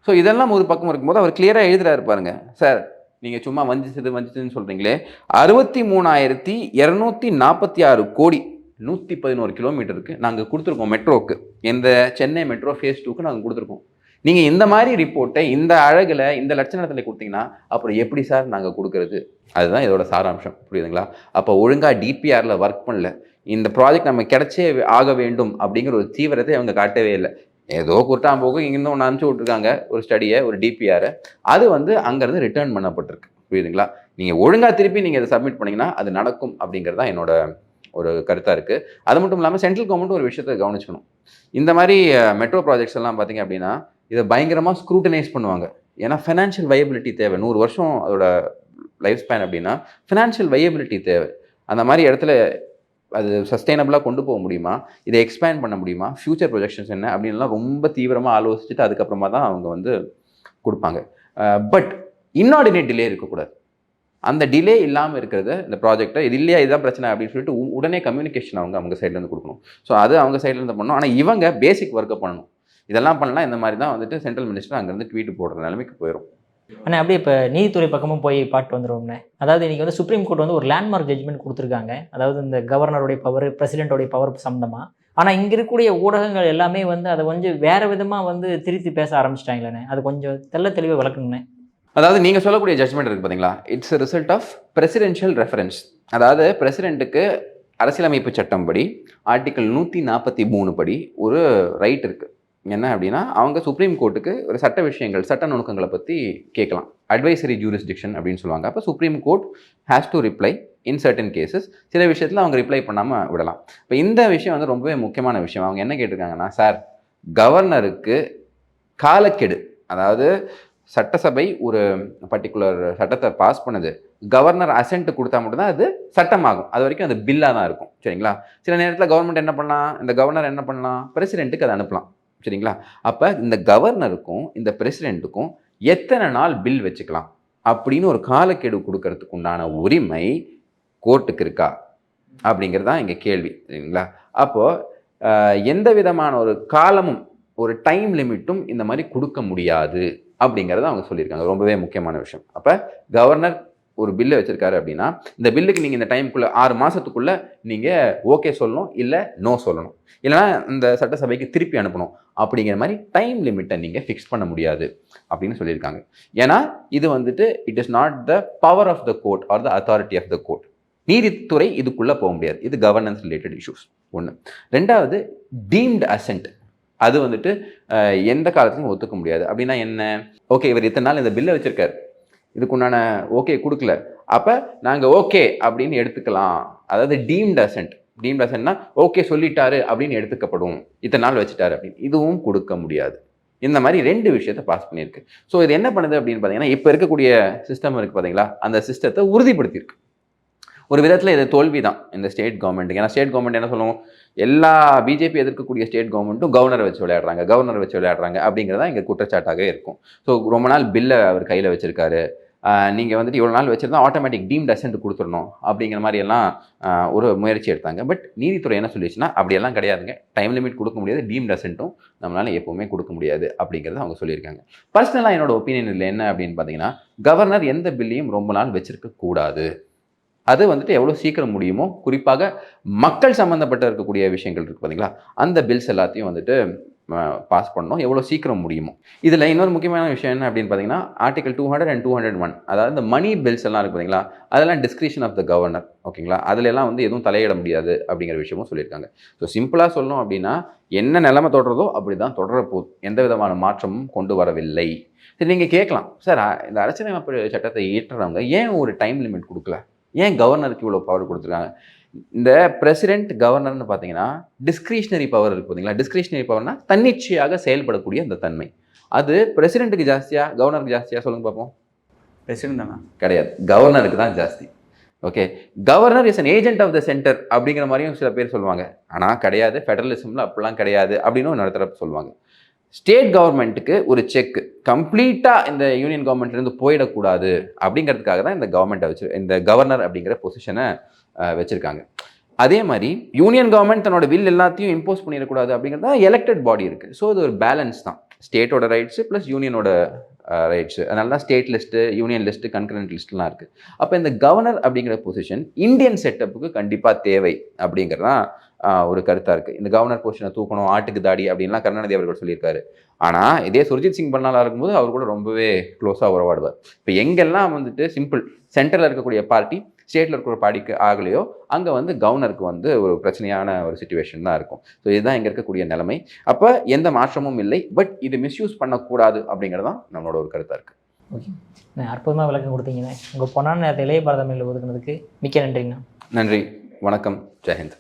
[SPEAKER 1] ஸோ இதெல்லாம் ஒரு பக்கம் இருக்கும்போது அவர் கிளியராக எழுதுறாரு பாருங்க. சார் நீங்கள் சும்மா வஞ்சிச்சது வஞ்சிச்சதுன்னு சொல்கிறீங்களே அறுபத்தி மூணாயிரத்தி இரநூத்தி நாற்பத்தி ஆறு கோடி நூற்றி பதினோரு கிலோமீட்டருக்கு நாங்கள் கொடுத்துருக்கோம் மெட்ரோவுக்கு இந்த சென்னை மெட்ரோ ஃபேஸ் டூக்கு நாங்கள் கொடுத்துருக்கோம். நீங்கள் இந்த மாதிரி ரிப்போர்ட்டை இந்த அழகில் இந்த லட்சணத்தில் கொடுத்தீங்கன்னா அப்புறம் எப்படி சார் நாங்கள் கொடுக்கறது? அதுதான் இதோட சாராம்சம். புரியுதுங்களா? அப்போ ஒழுங்காக டிபிஆரில் ஒர்க் பண்ணல. இந்த ப்ராஜெக்ட் நம்ம கிடைச்சே ஆக வேண்டும் அப்படிங்கிற ஒரு தீவிரத்தை அவங்க காட்டவே இல்லை. ஏதோ குருட்டாம்போக்கு இங்கேருந்து ஒன்று அனுப்பிச்சி விட்ருக்காங்க ஒரு ஸ்டடியை ஒரு டிபிஆரை அது வந்து அங்கேருந்து ரிட்டர்ன் பண்ணப்பட்டிருக்கு. புரியுதுங்களா? நீங்கள் ஒழுங்காக திருப்பி நீங்கள் இதை சப்மிட் பண்ணிங்கன்னா அது நடக்கும் அப்படிங்கிறது தான் என்னோட ஒரு கருத்தாக இருக்குது அது மட்டும் இல்லாமல் சென்ட்ரல் கவர்மெண்ட் ஒரு விஷயத்தை கவனிச்சுக்கணும். இந்த மாதிரி மெட்ரோ ப்ராஜெக்ட்ஸ் எல்லாம் பார்த்தீங்க அப்படின்னா இதை பயங்கரமாக ஸ்க்ரூட்டனைஸ் பண்ணுவாங்க. ஏன்னா ஃபினான்ஷியல் வயபிலிட்டி தேவை. நூறு வருஷம் அதோட லைஃப் ஸ்பேன் அப்படின்னா ஃபினான்ஷியல் வயபிலிட்டி தேவை. அந்த மாதிரி இடத்துல அது சஸ்டைனபிளாக கொண்டு போக முடியுமா? இதை எக்ஸ்பேண்ட் பண்ண முடியுமா? ஃப்யூச்சர் ப்ரொஜெக்ஷன்ஸ் என்ன? அப்படின்லாம் ரொம்ப தீவிரமாக ஆலோசிச்சுட்டு அதுக்கப்புறமா தான் அவங்க வந்து கொடுப்பாங்க. பட் இன்னார்டினேட் டிலே இருக்கக்கூடாது. அந்த டிலே இல்லாமல் இருக்கிறது இந்த ப்ராஜெக்ட்டை இது இல்லையா இதுதான் பிரச்சனை அப்படின்னு சொல்லிட்டு உடனே கம்யூனிகேஷன் அவங்க அவங்க சைட்லேருந்து கொடுக்கணும். ஸோ அது அவங்க சைட்லேருந்து பண்ணணும். ஆனால் இவங்க பேசிக் ஒர்க்கை பண்ணணும். இதெல்லாம் பண்ணலாம். இந்த மாதிரி தான் வந்துட்டு சென்ட்ரல் மினிஸ்டர் அங்கேருந்து ட்வீட் போடுற நிலைமைக்கு போயிடும்
[SPEAKER 2] ஆனால் அப்படியே இப்போ நீதித்துறை பக்கமும் போய் பாட்டு வந்துடுவோம்னே அதாவது இன்றைக்கி வந்து சுப்ரீம் கோர்ட் வந்து ஒரு லேண்ட்மார்க் ஜட்ஜ்மெண்ட் கொடுத்துருக்காங்க. அதாவது இந்த கவர்னருடைய பவர் பிரசிடென்ட்டோடைய பவர் சம்மந்தமாக ஆனால் இங்கே இருக்கக்கூடிய ஊடகங்கள் எல்லாமே வந்து அதை கொஞ்சம் வேறு விதமாக வந்து திருத்தி பேச ஆரம்பிச்சிட்டாங்களேண்ணே அது கொஞ்சம் தெள்ள தெளிவாக விளக்குங்கண்ணே
[SPEAKER 1] அதாவது நீங்கள் சொல்லக்கூடிய ஜட்மெண்ட் இருக்குது பார்த்தீங்களா it's result of presidential reference அதாவது பிரசிடென்ட்டுக்கு அரசியலமைப்பு சட்டம் படி ஆர்டிக்கல் நூற்றி நாற்பத்தி மூணு படி ஒரு ரைட் இருக்குது என்ன அப்படின்னா அவங்க சுப்ரீம் கோர்ட்டுக்கு ஒரு சட்ட விஷயங்கள் சட்ட நுணுக்கங்களை பற்றி கேட்கலாம். அட்வைசரி ஜூரிஸ்டிக்ஷன் அப்படின்னு சொல்லுவாங்க. அப்போ Supreme Court has to reply in certain cases சில விஷயத்தில் அவங்க ரிப்ளை பண்ணாமல் விடலாம். இப்போ இந்த விஷயம் வந்து ரொம்பவே முக்கியமான விஷயம். அவங்க என்ன கேட்டிருக்காங்கன்னா சார் கவர்னருக்கு காலக்கெடு அதாவது சட்டசபை ஒரு பர்டிகுலர் சட்டத்தை பாஸ் பண்ணுது. கவர்னர் அசென்ட் கொடுத்தா மட்டும்தான் அது சட்டமாகும். அது வரைக்கும் அது பில்லாக தான் இருக்கும். சரிங்களா? சில நேரத்தில் கவர்மெண்ட் என்ன பண்ணலாம்? இந்த கவர்னர் என்ன பண்ணலாம்? பிரசிடென்ட்டுக்கு அதை அனுப்பலாம். சரிங்களா? அப்போ இந்த கவர்னருக்கும் இந்த பிரசிடென்ட்டுக்கும் எத்தனை நாள் பில் வச்சுக்கலாம்? அப்படின்னு ஒரு காலக்கெடு கொடுக்கறதுக்கு உண்டான உரிமை கோர்ட்டுக்கு இருக்கா? அப்படிங்கிறது தான் இங்கே கேள்வி. சரிங்களா? அப்போது எந்த விதமான ஒரு காலமும் ஒரு டைம் லிமிட்டும் இந்த மாதிரி கொடுக்க முடியாது. அப்படிங்கிறத அவங்க சொல்லியிருக்காங்க. ரொம்பவே முக்கியமான விஷயம். அப்போ கவர்னர் ஒரு பில்லு வச்சிருக்காரு அப்படின்னா இந்த பில்லுக்கு நீங்கள் இந்த டைமுக்குள்ளே ஆறு மாதத்துக்குள்ளே நீங்கள் ஓகே சொல்லணும் இல்லை நோ சொல்லணும். இல்லைனா இந்த சட்டசபைக்கு திருப்பி அனுப்பணும். அப்படிங்கிற மாதிரி டைம் லிமிட்டை நீங்கள் ஃபிக்ஸ் பண்ண முடியாது அப்படின்னு சொல்லியிருக்காங்க. ஏன்னா இது வந்துட்டு it is not the power of the court or the authority of the court நீதித்துறை இதுக்குள்ளே போக முடியாது. இது கவர்னன்ஸ் ரிலேட்டட் இஷ்யூஸ் ஒன்று ரெண்டாவது டீம்டு அசென்ட் அது வந்துட்டு எந்த காலத்துலையும் ஒத்துக்க முடியாது. அப்படின்னா என்ன? ஓகே இவர் இத்தனை நாள் இந்த பில்லை வச்சிருக்காரு. இதுக்குண்டான ஓகே கொடுக்கல. அப்போ நாங்கள் ஓகே அப்படின்னு எடுத்துக்கலாம். அதாவது டீம்ட் அசன்ட் டீம்ட் அசன்ட்னா ஓகே சொல்லிட்டாரு அப்படின்னு எடுத்துக்கப்படும். இத்தனை நாள் வச்சுட்டாரு அப்படின்னு. இதுவும் கொடுக்க முடியாது. இந்த மாதிரி ரெண்டு விஷயத்தை பாஸ் பண்ணியிருக்கு. ஸோ இது என்ன பண்ணுது அப்படின்னு பார்த்தீங்கன்னா இப்போ இருக்கக்கூடிய சிஸ்டம் இருக்குது பார்த்தீங்களா அந்த சிஸ்டத்தை உறுதிப்படுத்தியிருக்கு. ஒரு விதத்தில் இது தோல்வி தான் இந்த ஸ்டேட் கவர்மெண்ட்டுக்கு ஏன்னா ஸ்டேட் கவர்மெண்ட் என்ன சொல்லுவோம் எல்லா பிஜேபி எதிர்க்கக்கூடிய ஸ்டேட் கவர்மெண்ட்டும் கவர்னரை வச்சு விளையாடுறாங்க கவர்னர் வச்சு விளையாடுறாங்க அப்படிங்கிறதா இங்கே குற்றச்சாட்டாகவே இருக்கும். ஸோ ரொம்ப நாள் பில்லை அவர் கையில் வச்சிருக்காரு. நீங்கள் வந்துட்டு இவ்வளோ நாள் வச்சுருந்தா ஆட்டோமேட்டிக் டீம் டசன்ட் கொடுத்துடணும் அப்படிங்கிற மாதிரி எல்லாம் ஒரு முயற்சி எடுத்தாங்க. பட் நீதித்துறை என்ன சொல்லிச்சுன்னா அப்படியெல்லாம் கிடையாதுங்க. டைம் லிமிட் கொடுக்க முடியாது டீம் டசன்ட்டும் நம்மளால எப்போவுமே கொடுக்க முடியாது அப்படிங்கிறத அவங்க சொல்லியிருக்காங்க. பர்சனலாக என்னோட ஒப்பீனியன் இல்லை என்ன அப்படின்னு பார்த்தீங்கன்னா கவர்னர் எந்த பில்லையும் ரொம்ப நாள் வச்சிருக்க கூடாது. அது வந்துட்டு எவ்வளோ சீக்கிரம் முடியுமோ குறிப்பாக மக்கள் சம்மந்தப்பட்ட இருக்கக்கூடிய விஷயங்கள் இருக்குது பார்த்தீங்களா அந்த பில்ஸ் எல்லாத்தையும் வந்துட்டு பாஸ் பண்ணணும். எவ்வளோ சீக்கிரம் முடியுமோ. இதில் இன்னொரு முக்கியமான விஷயம் என்ன அப்படின்னு பார்த்தீங்கன்னா article two hundred and two hundred one அதாவது இந்த மணி பில்ஸ் எல்லாம் இருக்குது பார்த்தீங்களா அதெல்லாம் டிஸ்கிரிப்ஷன் ஆஃப் த கவர்னர் ஓகேங்களா? அதிலெல்லாம் வந்து எதுவும் தலையிட முடியாது அப்படிங்கிற விஷயமும் சொல்லியிருக்காங்க. ஸோ சிம்பிளாக சொல்லணும் அப்படின்னா என்ன நிலைமை தொடர்றதோ அப்படி தான் தொடர எந்த விதமான மாற்றமும் கொண்டு வரவில்லை. சரி நீங்கள் கேட்கலாம். சார் இந்த அரசியலமைப்பு சட்டத்தை இயற்றுறவங்க ஏன் ஒரு டைம் லிமிட் கொடுக்கல? ஏன் கவர்னருக்கு இவ்வளோ பவர் கொடுத்துருக்காங்க? இந்த பிரசிடென்ட் கவர்னர்னு பார்த்தீங்கன்னா டிஸ்கிரிஷனரி பவர் இருக்கு பார்த்தீங்களா? டிஸ்கிரிஷனரி பவர்னா தன்னிச்சையாக செயல்படக்கூடிய அந்த தன்மை. அது பிரசிடென்ட்டுக்கு ஜாஸ்தியா கவர்னருக்கு ஜாஸ்தியா? சொல்லுங்க பார்ப்போம்
[SPEAKER 3] பிரசிடென்ட் தானே?
[SPEAKER 1] கிடையாது. கவர்னருக்கு தான் ஜாஸ்தி. Okay governor is an agent of the centre அப்படிங்கிற மாதிரியும் சில பேர் சொல்லுவாங்க. ஆனால் கிடையாது. ஃபெடரலிசமில் அப்படிலாம் கிடையாது அப்படின்னு இன்னொரு தரப்பு சொல்லுவாங்க. ஸ்டேட் கவர்மெண்ட்டுக்கு ஒரு செக் கம்ப்ளீட்டாக இந்த யூனியன் கவர்மெண்ட்லேருந்து போயிடக்கூடாது அப்படிங்கிறதுக்காக தான் இந்த கவர்மெண்ட்டை வச்சு இந்த கவர்னர் அப்படிங்கிற பொசிஷனை வச்சுருக்காங்க. அதே மாதிரி யூனியன் கவர்மெண்ட் தன்னோட வில் எல்லாத்தையும் இம்போஸ் பண்ணிடக்கூடாது அப்படிங்கிறது தான் எலெக்டட் பாடி இருக்குது ஸோ இது ஒரு பேலன்ஸ் தான். ஸ்டேட்டோட ரைட்ஸு ப்ளஸ் யூனியனோட ரைட்ஸு அதனால தான் state list union list concurrent லிஸ்ட்லாம் இருக்குது அப்போ இந்த கவர்னர் அப்படிங்கிற பொசிஷன் இந்தியன் செட்டப்புக்கு கண்டிப்பாக தேவை அப்படிங்கிறதான் ஒரு கருத்தாக இருக்குது இந்த கவர்னர் பொசிஷனை தூக்கணும் ஆட்டுக்கு தாடி அப்படின்லாம் கருணாநிதி அவர்கள் சொல்லியிருக்காரு. ஆனால் இதே சுர்ஜித் சிங் பண்ணாலா இருக்கும்போது அவர் கூட ரொம்பவே க்ளோஸாக உறவாடுவார். இப்போ எங்கெல்லாம் வந்துட்டு சிம்பிள் சென்டரில் இருக்கக்கூடிய பார்ட்டி ஸ்டேட்டில் இருக்கிற பார்ட்டிக்கு ஆகலையோ அங்கே வந்து கவர்னருக்கு வந்து ஒரு பிரச்சனையான ஒரு சுச்சுவேஷன் தான் இருக்கும். ஸோ இதுதான் இங்கே இருக்கக்கூடிய நிலைமை. அப்போ எந்த மாற்றமும் இல்லை. பட் இது மிஸ்யூஸ் பண்ணக்கூடாது அப்படிங்கிறது தான் நம்மளோட ஒரு கருத்தாக இருக்குது
[SPEAKER 2] ஓகே அற்புதமாக விளக்கம் கொடுத்தீங்கண்ணே உங்கள் பொன்னான நேரத்தை இளைய பாரதமில் ஒதுக்குனதுக்கு மிக்க நன்றிங்கண்ணா
[SPEAKER 1] நன்றி. வணக்கம். ஜெயஹிந்த்